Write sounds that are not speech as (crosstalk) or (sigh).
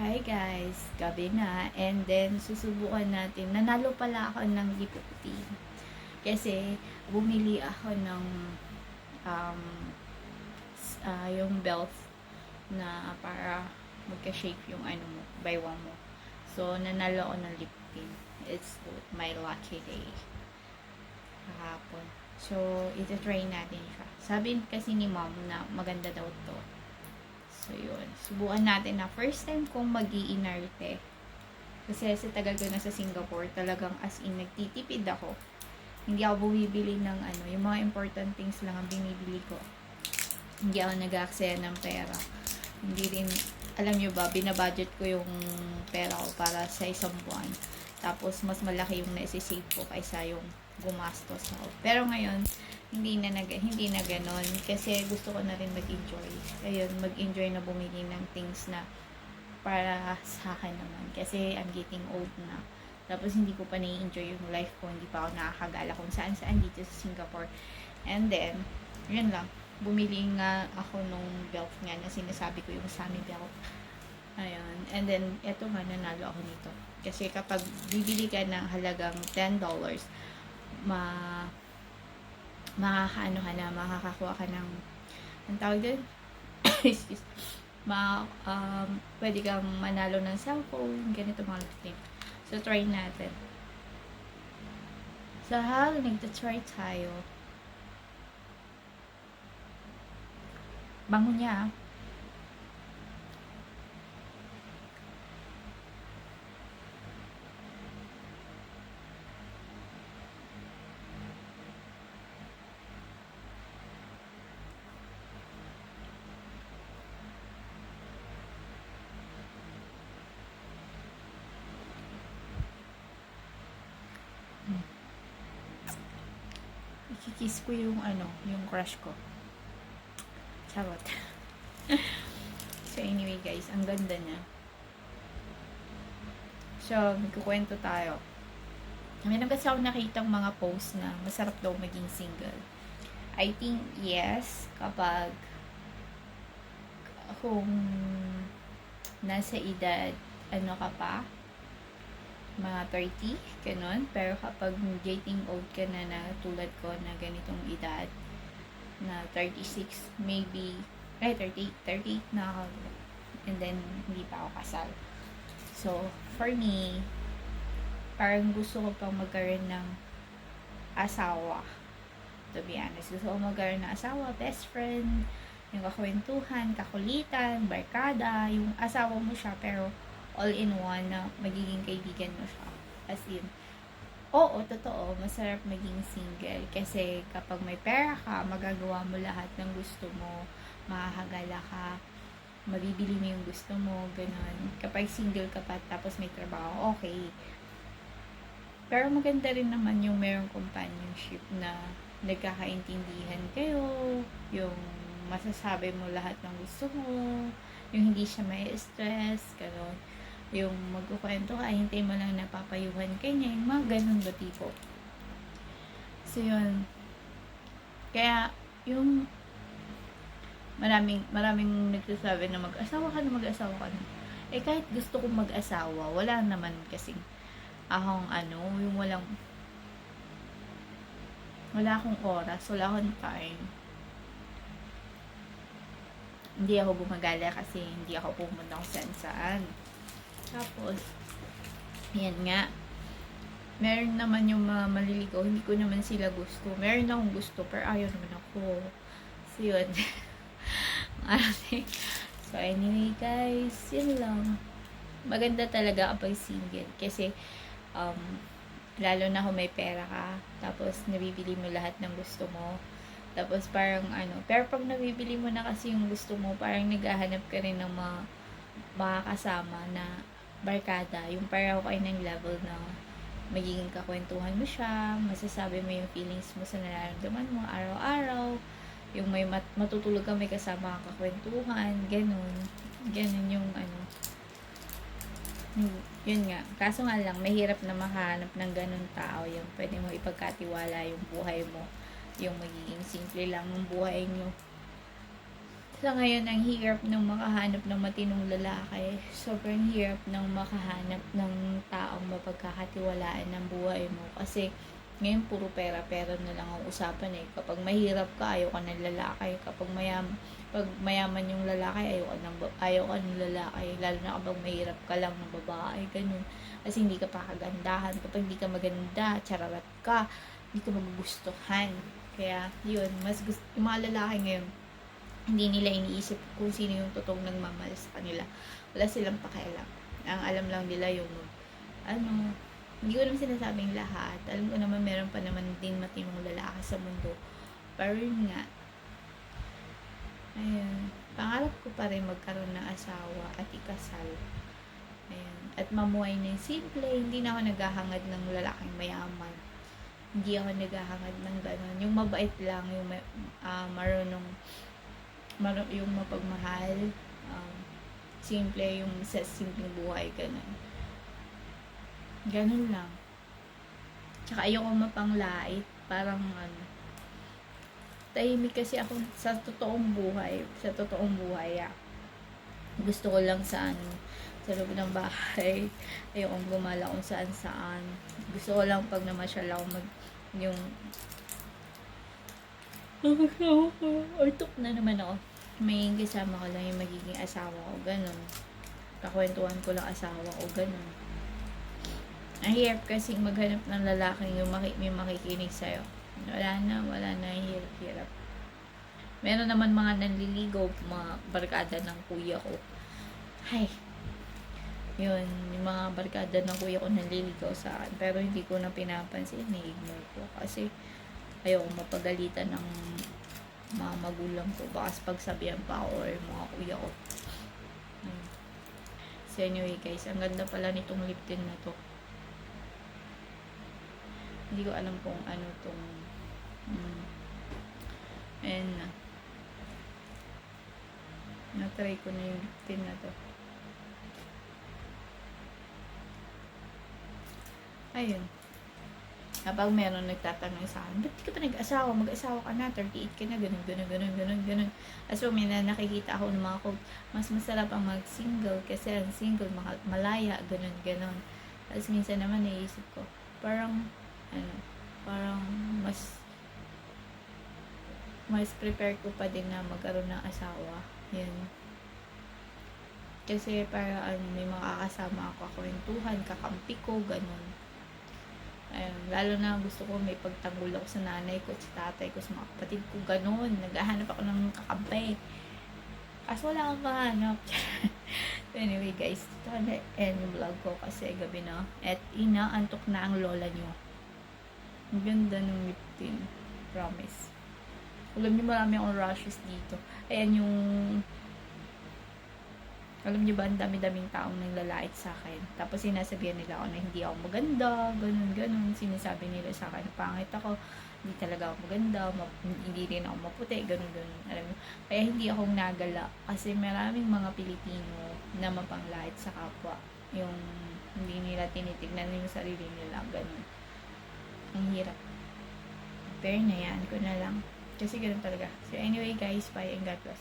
Hi guys, gabi na. And then, susubukan natin. Nanalo pala ako ng giputi. Kasi, bumili ako ng um, ah, yung belt na para magka-shape yung ano mo, baywang mo. So, nanalo ako ng lip tint. It's my lucky day. Kahapon. So, ito-try natin siya. Sabi kasi ni mom na maganda daw to. So, yun. Subukan natin na first time kong mag inarte Kasi sa tagal ko na sa Singapore, talagang as in, nagtitipid ako. Hindi ako bumibili ng ano, yung mga important things lang ang binibili ko. Hindi ako nag-aaksaya ng pera. Hindi rin, alam nyo ba, binabudget ko yung pera ko para sa isang buwan. Tapos, mas malaki yung naisisave ko kaysa yung gumastos ako. Pero ngayon, hindi na nag, hindi na ganon kasi gusto ko na rin mag-enjoy. Ayun, mag-enjoy na bumili ng things na para sa akin naman kasi I'm getting old na. Tapos hindi ko pa na-enjoy yung life ko, hindi pa ako nakakagala kung saan saan dito sa Singapore. And then, yun lang. Bumili nga ako nung belt nga na sinasabi ko yung Sammy belt. Ayun. And then, eto nga, nanalo ako nito. Kasi kapag bibili ka ng halagang $10, ma makakaano ka na, makakakuha ka ng, ang tawag doon? (coughs) Ma, um, pwede kang manalo ng cellphone, ganito mga thing. So, try natin. So, habang nagta-try tayo, bango niya, ah. Ikikiss ko yung ano, yung crush ko. Charot. (laughs) so anyway guys, ang ganda niya. So, magkukwento tayo. Meron kasi ako nakitang mga post na masarap daw maging single. I think yes, kapag kung nasa edad, ano ka pa, mga 30, ganun. Pero kapag dating old ka na na tulad ko na ganitong edad, na 36, maybe, ay 38, 38 na ako. And then, hindi pa ako kasal. So, for me, parang gusto ko pang magkaroon ng asawa. To be honest, gusto ko magkaroon ng asawa, best friend, yung kakwentuhan, kakulitan, barkada, yung asawa mo siya, pero all-in-one na magiging kaibigan mo siya. As in, oo, totoo, masarap maging single. Kasi kapag may pera ka, magagawa mo lahat ng gusto mo, makakagala ka, mabibili mo yung gusto mo, ganun. Kapag single ka pa, tapos may trabaho, okay. Pero maganda rin naman yung merong companionship na nagkakaintindihan kayo, yung masasabi mo lahat ng gusto mo, yung hindi siya may stress, gano'n. Yung magkukwento ka, hintay mo lang napapayuhan ka niya, yung mga ganun ba tipo. So, yun. Kaya, yung maraming, maraming nagsasabi na mag-asawa ka na, mag-asawa ka na. Eh, kahit gusto kong mag-asawa, wala naman kasing akong ano, yung walang wala akong oras, wala akong time. Hindi ako gumagala kasi hindi ako pumunta kung saan saan. Tapos, yan nga. Meron naman yung mga maliligaw, hindi ko naman sila gusto. Meron akong gusto, pero ayaw naman ako. So, yun. (laughs) So, anyway, guys, yun lang. Maganda talaga kapag single. Kasi, um, lalo na kung may pera ka, tapos nabibili mo lahat ng gusto mo, tapos parang ano, pero pag nabibili mo na kasi yung gusto mo, parang naghahanap ka rin ng mga makakasama na barkada, yung pareho kayo ng level na magiging kakwentuhan mo siya, masasabi mo yung feelings mo sa nararamdaman mo araw-araw, yung may mat- matutulog ka may kasama kang kakwentuhan, ganun. Ganun yung ano, yun nga. Kaso nga lang, mahirap na makahanap ng ganun tao. Yung pwede mo ipagkatiwala yung buhay mo. Yung magiging simple lang ng buhay nyo. Sa ngayon, ang hirap ng makahanap ng matinong lalaki. Sobrang hirap ng makahanap ng taong mapagkakatiwalaan ng buhay mo. Kasi ngayon puro pera-pera na lang ang usapan eh. Kapag mahirap ka, ayaw ka ng lalaki. Kapag mayam, pag mayaman yung lalaki, ayaw ka ng, ayaw ka ng lalaki. Lalo na kapag mahirap ka lang ng babae, ganun. Kasi hindi ka pa. Kapag hindi ka maganda, chararat ka, hindi ka magugustuhan. Kaya, yun, mas gusto, yung mga lalaki ngayon, hindi nila iniisip kung sino yung totoong nagmamahal sa kanila. Wala silang pakialam. Ang alam lang nila yung, ano, hindi ko naman sinasabing lahat. Alam ko naman meron pa naman din matinong lalaki sa mundo. Pero nga, ayun, pangarap ko pa rin magkaroon ng asawa at ikasal. Ayun. At mamuhay ng simple, hindi na ako naghahangad ng lalaking mayaman. Hindi ako naghahangad ng gano'n. Yung mabait lang, yung ah, marunong, mar- yung mapagmahal, um, simple, yung sa simpleng buhay, gano'n. Ganun lang. Tsaka ayoko mapanglait. Parang ano. Tahimik kasi ako sa totoong buhay. Sa totoong buhay, ah. Gusto ko lang sa ano, sa loob ng bahay. (laughs) Ayokong gumala kung saan saan. Gusto ko lang pag namasyal ako mag, yung (laughs) Nakakasawa ko. Na naman ako. May kasama ko lang yung magiging asawa ko. Ganun. Kakwentuhan ko lang asawa ko. Ganun. Ang hirap kasi maghanap ng lalaking yung maki- may makikinig sa'yo. Wala na, wala na, hirap-hirap. Meron naman mga nanliligaw, mga barkada ng kuya ko. Hay, yun, yung mga barkada ng kuya ko nanliligaw sa akin. Pero hindi ko na pinapansin, ni-ignore ko. Kasi, ayoko mapagalitan ng mga magulang ko. Baka pagsabihan pa ako or mga kuya ko. Hmm. So anyway guys, ang ganda pala nitong lip tint na to. Hindi ko alam kung ano tong mm, and na na-try ko na yung lip tint na to. Ayun. Kapag meron nagtatanong sa akin, ba't di ka pa nag-asawa? Mag-asawa ka na, 38 ka na, ganun, ganun, ganun, ganun, ganun. As may na nakikita ako ng mga quote, mas masarap ang mag-single kasi ang single, malaya, ganun, ganun. Tapos minsan naman naisip ko, parang, ano, parang mas, mas prepare ko pa din na magkaroon ng asawa. Yun. Kasi para ano, may makakasama ako, kakwentuhan, kakampi ko, ganun. Ayun, lalo na gusto ko may pagtanggol ako sa nanay ko, sa tatay ko, sa mga kapatid ko, ganun. Naghahanap ako ng kakampi. Kaso wala akong mahanap. (laughs) anyway guys, ito na end yung vlog ko kasi gabi na. At inaantok na ang lola nyo. Ang ganda ng lip tint. Promise. Alam niyo marami akong rashes dito. Ayan yung alam niyo ba, ang dami-daming taong nang lalait sa akin. Tapos sinasabihan nila ako na hindi ako maganda, ganun, ganun. Sinasabi nila sa akin pangit ako, hindi talaga ako maganda, ma- hindi rin ako maputi, ganun, ganun. Alam mo, kaya hindi ako nagala. Kasi maraming mga Pilipino na mapanglait sa kapwa. Yung hindi nila tinitignan yung sarili nila, ganun. Ang hirap. Pero na yan ko na lang. Kasi ganun talaga. So anyway guys, bye and God bless.